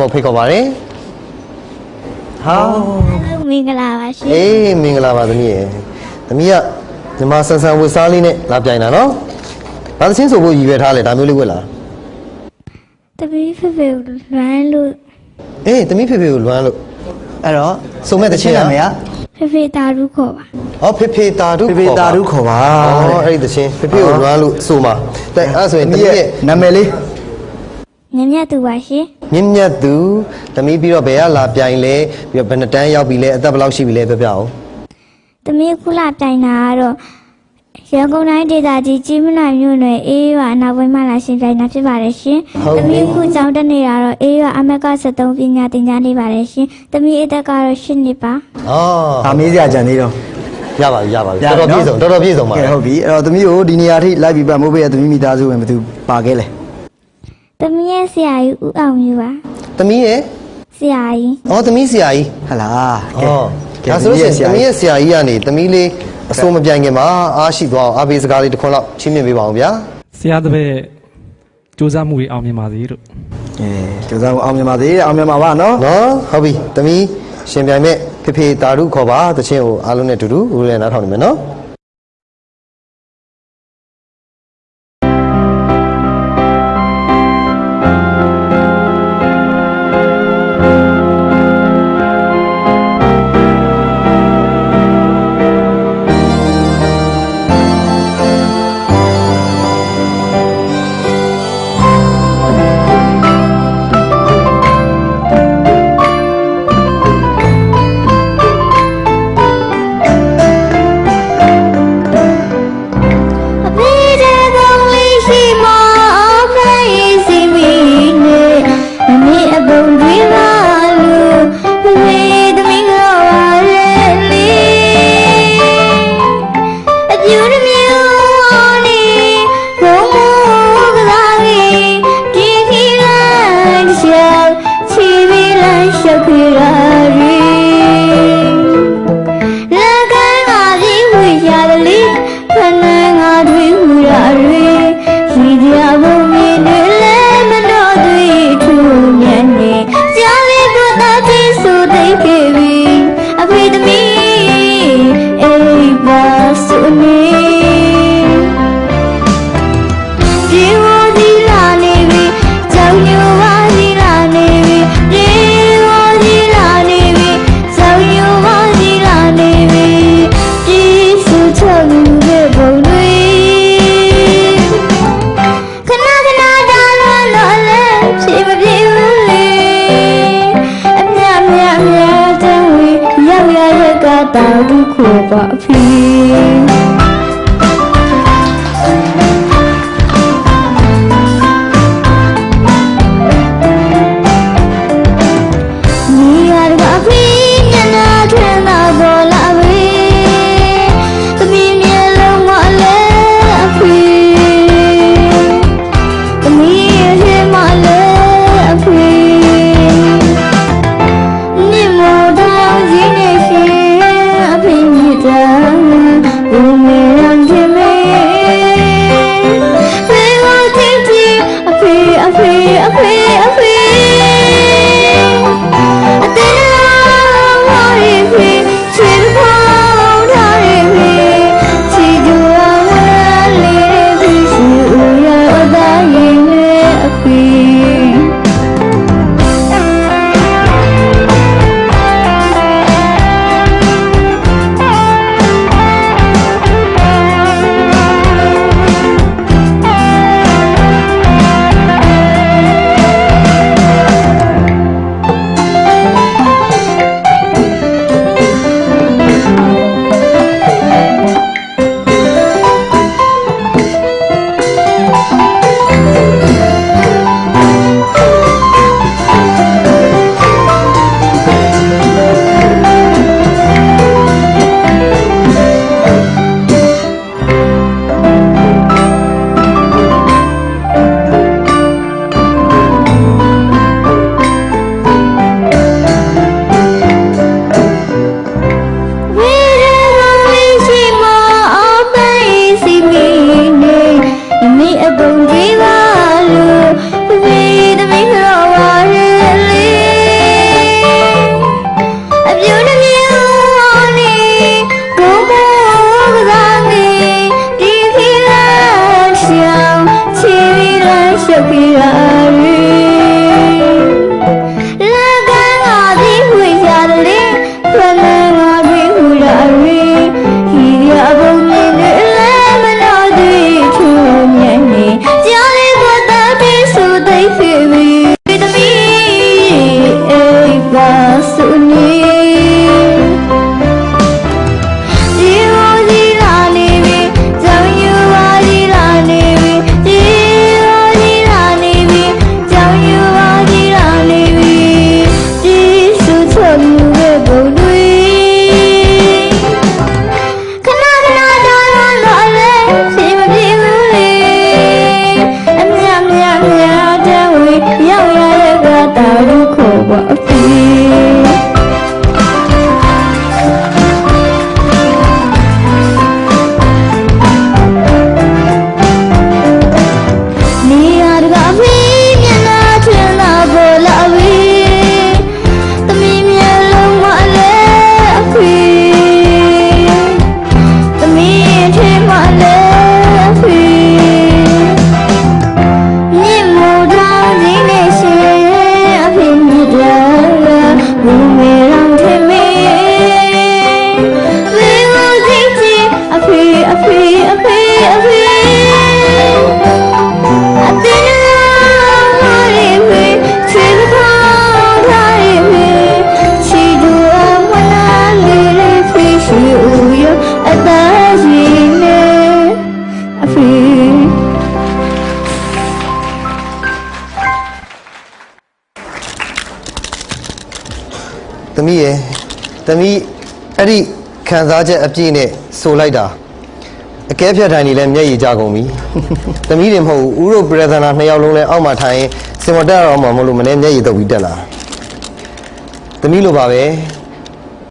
မောဖိတ်ခေါ်ပါတယ်ဟာမင်္ဂလာပါရှင်အေးမင်္ဂလာပါသမီးရေသမီးကညီမဆန်ဆန်ဝတ်စားလေးနဲ့လာပြိုင်တာနော်ဘာသချင်းဆိုဖို့ရည်ရွယ်ထားလဲဒါမျိုးလေးဝတ်လာတပီးဖေဖေလွမ်းလို့အေးသမီးဖေဖေကိုလွမ်းလို့အဲ့တော့စုံမဲ့တစ်ချင်းနာကမည်ကဖေဖေတာရုခေါ်ပါဟောဖေဖေတာတို့ဖေဖေတာတို့ခေါ်ပါဟောအဲ့ဒီတစ်ချင်းဖေဖေကိုလွမ်းလို့ဆိုမှာတဲ့အဲ့ဒါဆိုရင်သမီးရဲ့နာမည်လေးညညတူပါရှင် မြင့်မြတ်သူသမီးပြီးတော့ဘယ်ကလာပြိုင်လဲပြီးတော့ဘယ်နှစ်တန်းရောက်ပြီလဲအသက်ဘယ်လောက်ရှိပြီလဲပြောပြအောင်တမီးခုလာတိုင်တာကတော့ရန်ကုန်တိုင်းဒေသကြီးကြီးမနိုင်မြို့နယ်အေးရွာအနောက်ပိုင်းမှာလာရှင်ပြိုင်တာဖြစ်ပါတယ်ရှင်တမီးခုကျောင်းတက်နေတာတော့အေးရွာအမက်က73ပညာသင်ကြားနေပါတယ်ရှင်တမီးအသက်ကတော့8နှစ်ပါအော်ဒါမေးစရာကြံသေးတော့ရပါပြီရပါပြီတော်တော်ပြည့်စုံတော်တော်ပြည့်စုံပါကဲဟုတ်ပြီအဲ့တော့သမီးကိုဒီနေရာထိလိုက်ပြီးပတ်မိုးပေးရသမီးမိသားစုဝင်ဘယ်သူပါခဲ့လဲ တမီးရဲ့ဆရာကြီးဦးအောင်ယူပါသမီးရဲ့ဆရာကြီးအော်သမီးဆရာကြီးဟလားကဲအော်ကဲဒါဆိုလို့ရှိရင်သမီးရဲ့ရဲ့ဆရာကြီးကနေသမီးလေးအစိုးမပြိုင်ခင်မှာအားရှိသွားအောင်အားပေးစကားလေးတစ်ခွန်းလောက်ချင်းမြင်ပေးပါအောင်ဗျာဆရာတစ်ပည့်စူးစမ်းမှုတွေအောင်မြင်ပါစေလို့အဲကျိုးစားအောင်မြင်ပါသေးအောင်မြင်ပါပါနော်နော်ဟုတ်ပြီသမီးရှင်ပြိုင်မဲ့ဖေဖေတာရုခေါ်ပါတချင်းကိုအားလုံးနဲ့အတူတူဦးလည်းနားထောင်နေမယ်နော် ရကတာဒုက္ကွာ သမီးအဲ့ဒီခံစားချက်အပြည့်နဲ့ဆိုလိုက်တာအကဲဖြတ်ထိုင်နေလဲမျက်ရည်ကျကုန်ပြီသမီးတွေမဟုတ်ဘူးဥရောပရဇနာနှစ်ယောက်လုံးလဲအောက်မှာထိုင်စင်မတက်တော့မှမလို့မနေ့မျက်ရည်တုပ်ပြီးတက်လာသမီးလိုပါပဲ